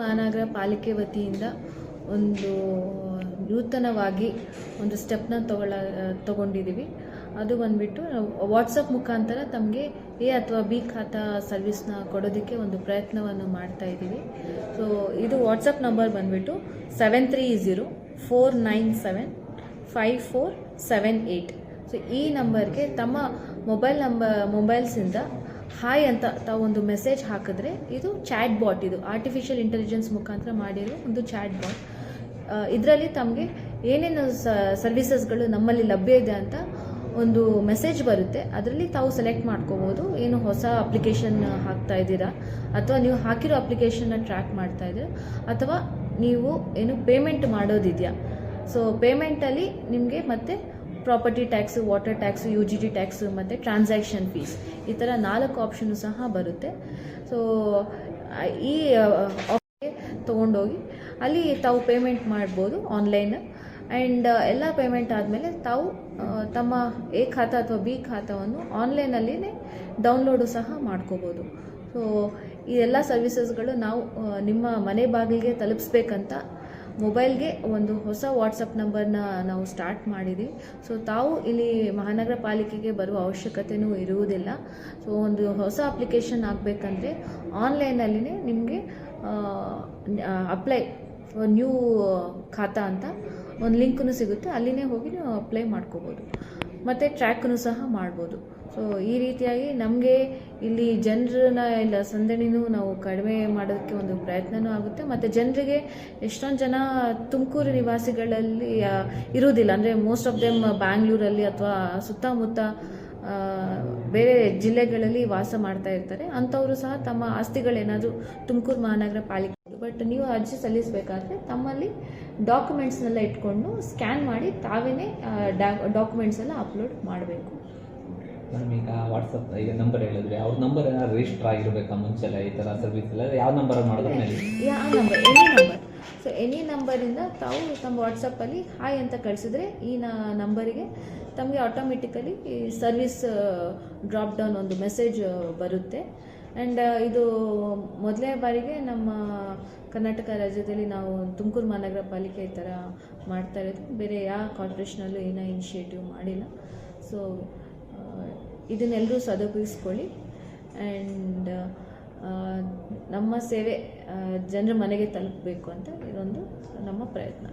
ಮಹಾನಗರ ಪಾಲಿಕೆ ವತಿಯಿಂದ ಒಂದು ನೂತನವಾಗಿ ಒಂದು ಸ್ಟೆಪ್ನ ತಗೊಳ್ಳ, ತಗೊಂಡಿದ್ದೀವಿ. ಅದು ಬಂದ್ಬಿಟ್ಟು ವಾಟ್ಸಪ್ ಮುಖಾಂತರ ತಮಗೆ ಎ ಅಥವಾ ಬಿ ಖಾತಾ ಸರ್ವಿಸ್ನ ಕೊಡೋದಕ್ಕೆ ಒಂದು ಪ್ರಯತ್ನವನ್ನು ಮಾಡ್ತಾ ಇದ್ದೀವಿ. ಸೊ ಇದು ವಾಟ್ಸಪ್ ನಂಬರ್ ಬಂದ್ಬಿಟ್ಟು seven three zero four nine seven five four seven eight so ಈ ನಂಬರ್ಗೆ ತಮ್ಮ ಮೊಬೈಲ್ ನಂಬರ್ ಮೊಬೈಲ್ಸಿಂದ ಹಾಯ್ ಅಂತ ತಾವು ಒಂದು ಮೆಸೇಜ್ ಹಾಕಿದ್ರೆ ಇದು ಚಾಟ್ ಬಾಟ್ ಇದು. ಆರ್ಟಿಫಿಷಿಯಲ್ ಇಂಟೆಲಿಜೆನ್ಸ್ ಮುಖಾಂತರ ಮಾಡಿರೋ ಒಂದು ಚಾಟ್ ಬಾಟ್ ಇದರಲ್ಲಿ ತಮಗೆ ಏನೇನು ಸರ್ವಿಸಸ್ಗಳು ನಮ್ಮಲ್ಲಿ ಲಭ್ಯ ಇದೆ ಅಂತ ಒಂದು ಮೆಸೇಜ್ ಬರುತ್ತೆ. ಅದರಲ್ಲಿ ತಾವು ಸೆಲೆಕ್ಟ್ ಮಾಡ್ಕೋಬೋದು. ಏನು ಹೊಸ ಅಪ್ಲಿಕೇಶನ್ ಹಾಕ್ತಾ ಇದ್ದೀರಾ? ಅಥವಾ ನೀವು ಹಾಕಿರೋ ಅಪ್ಲಿಕೇಶನ್ನ ಟ್ರ್ಯಾಕ್ ಮಾಡ್ತಾ ಇದ್ದೀರಾ? ಅಥವಾ ನೀವು ಏನು ಪೇಮೆಂಟ್ ಮಾಡೋದಿದೆಯಾ? ಸೊ ಪೇಮೆಂಟಲ್ಲಿ ನಿಮಗೆ ಮತ್ತೆ property tax, water tax, U G T tax ಮತ್ತು ಟ್ರಾನ್ಸಾಕ್ಷನ್ ಫೀಸ್. ಈ ಥರ ನಾಲ್ಕು ಆಪ್ಷನ್ನು ಸಹ ಬರುತ್ತೆ. ಸೊ ಈ ತೊಗೊಂಡೋಗಿ ಅಲ್ಲಿ ತಾವು ಪೇಮೆಂಟ್ ಮಾಡ್ಬೋದು ಆನ್ಲೈನ್ ಆ್ಯಂಡ್ ಎಲ್ಲ ಪೇಮೆಂಟ್ ಆದಮೇಲೆ ತಾವು ತಮ್ಮ ಎ ಖಾತಾ ಅಥವಾ ಬಿ ಖಾತಾವನ್ನು ಆನ್ಲೈನಲ್ಲಿನೇ ಡೌನ್ಲೋಡು ಸಹ ಮಾಡ್ಕೋಬೋದು. ಸೊ ಈ ಎಲ್ಲ ಸರ್ವಿಸಸ್ಗಳು ನಾವು ನಿಮ್ಮ ಮನೆ ಬಾಗಿಲಿಗೆ ತಲುಪಿಸ್ಬೇಕಂತ ಮೊಬೈಲ್ಗೆ ಒಂದು ಹೊಸ ವಾಟ್ಸಪ್ ನಂಬರ್ನ ನಾವು ಸ್ಟಾರ್ಟ್ ಮಾಡಿದ್ವಿ. ಸೊ ತಾವು ಇಲ್ಲಿ ಮಹಾನಗರ ಪಾಲಿಕೆಗೆ ಬರುವ ಅವಶ್ಯಕತೆಯೂ ಇರುವುದಿಲ್ಲ. ಸೊ ಒಂದು ಹೊಸ ಅಪ್ಲಿಕೇಶನ್ ಆಗಬೇಕಂದ್ರೆ ಆನ್ಲೈನಲ್ಲಿನೇ ನಿಮಗೆ ಅಪ್ಲೈ ನ್ಯೂ ಖಾತಾ ಅಂತ ಒಂದು ಲಿಂಕ್ನು ಸಿಗುತ್ತೆ. ಅಲ್ಲಿನೇ ಹೋಗಿ ನೀವು ಅಪ್ಲೈ ಮಾಡ್ಕೋಬೋದು. ಮತ್ತು ಟ್ರ್ಯಾಕನ್ನು ಸಹ ಮಾಡ್ಬೋದು. ಸೊ ಈ ರೀತಿಯಾಗಿ ನಮಗೆ ಇಲ್ಲಿ ಜನರನ್ನ ಇಲ್ಲ, ಸಂದಣಿನೂ ನಾವು ಕಡಿಮೆ ಮಾಡೋದಕ್ಕೆ ಒಂದು ಪ್ರಯತ್ನನೂ ಆಗುತ್ತೆ. ಮತ್ತು ಜನರಿಗೆ ಎಷ್ಟೊಂದು ಜನ ತುಮಕೂರು ನಿವಾಸಿಗಳಲ್ಲಿ ಇರುವುದಿಲ್ಲ. ಅಂದರೆ ಮೋಸ್ಟ್ ಆಫ್ ದೆಮ್ ಬ್ಯಾಂಗ್ಳೂರಲ್ಲಿ ಅಥವಾ ಸುತ್ತಮುತ್ತ ಬೇರೆ ಜಿಲ್ಲೆಗಳಲ್ಲಿ ವಾಸ ಮಾಡ್ತಾ ಇರ್ತಾರೆ. ಅಂಥವರು ಸಹ ತಮ್ಮ ಆಸ್ತಿಗಳೇನಾದರೂ ತುಮಕೂರು ಮಹಾನಗರ ಪಾಲಿಕೆ ಬಟ್ ನೀವು ಅರ್ಜಿ ಸಲ್ಲಿಸಬೇಕಾದ್ರೆ ತಮ್ಮಲ್ಲಿ ಡಾಕ್ಯುಮೆಂಟ್ಸ್ನೆಲ್ಲ ಇಟ್ಕೊಂಡು ಸ್ಕ್ಯಾನ್ ಮಾಡಿ ತಾವೇ ಡಾಕ್ಯುಮೆಂಟ್ಸ್ ಎಲ್ಲ ಅಪ್ಲೋಡ್ ಮಾಡಬೇಕು. ಮೇಡಮ್ ಈಗ ವಾಟ್ಸಪ್ ಈಗ ನಂಬರ್ ಹೇಳಿದ್ರೆ ಅವ್ರ ನಂಬರ್ ಏನಾದ್ರು ರಿಜಿಸ್ಟರ್ ಆಗಿರ್ಬೇಕಾ ಮುಂಚೆ ಎಲ್ಲ ಈ ಥರ ಸರ್ವಿಸ್ ಎಲ್ಲ? ಯಾವ ನಂಬರ್ ಮಾಡಿದ್ರೆ ಮೇಲೆ ಯಾವ number any number so any ನಂಬರಿಂದ ತಾವು ತಮ್ಮ ವಾಟ್ಸಪ್ಪಲ್ಲಿ ಹಾಯ್ ಅಂತ ಕಳಿಸಿದ್ರೆ ಈ ನಂಬರಿಗೆ ತಮಗೆ ಆಟೋಮೆಟಿಕಲಿ ಈ ಸರ್ವಿಸ್ ಡ್ರಾಪ್ ಡೌನ್ ಒಂದು ಮೆಸೇಜ್ ಬರುತ್ತೆ. ಆ್ಯಂಡ್ ಇದು ಮೊದಲನೇ ಬಾರಿಗೆ ನಮ್ಮ ಕರ್ನಾಟಕ ರಾಜ್ಯದಲ್ಲಿ ನಾವು ತುಮಕೂರು ಮಹಾನಗರ ಪಾಲಿಕೆ ಥರ ಮಾಡ್ತಾ ಇರೋದು. ಬೇರೆ ಯಾವ ಕಾರ್ಪೊರೇಷನಲ್ಲೂ ಏನೋ ಇನಿಷಿಯೇಟಿವ್ ಮಾಡಿಲ್ಲ. ಸೊ ಇದನ್ನೆಲ್ಲರೂ ಸದುಪಯೋಗಿಸ್ಕೊಳ್ಳಿ. ಆ್ಯಂಡ್ ನಮ್ಮ ಸೇವೆ ಜನರ ಮನೆಗೆ ತಲುಪಬೇಕು ಅಂತ ಇದೊಂದು ನಮ್ಮ ಪ್ರಯತ್ನ.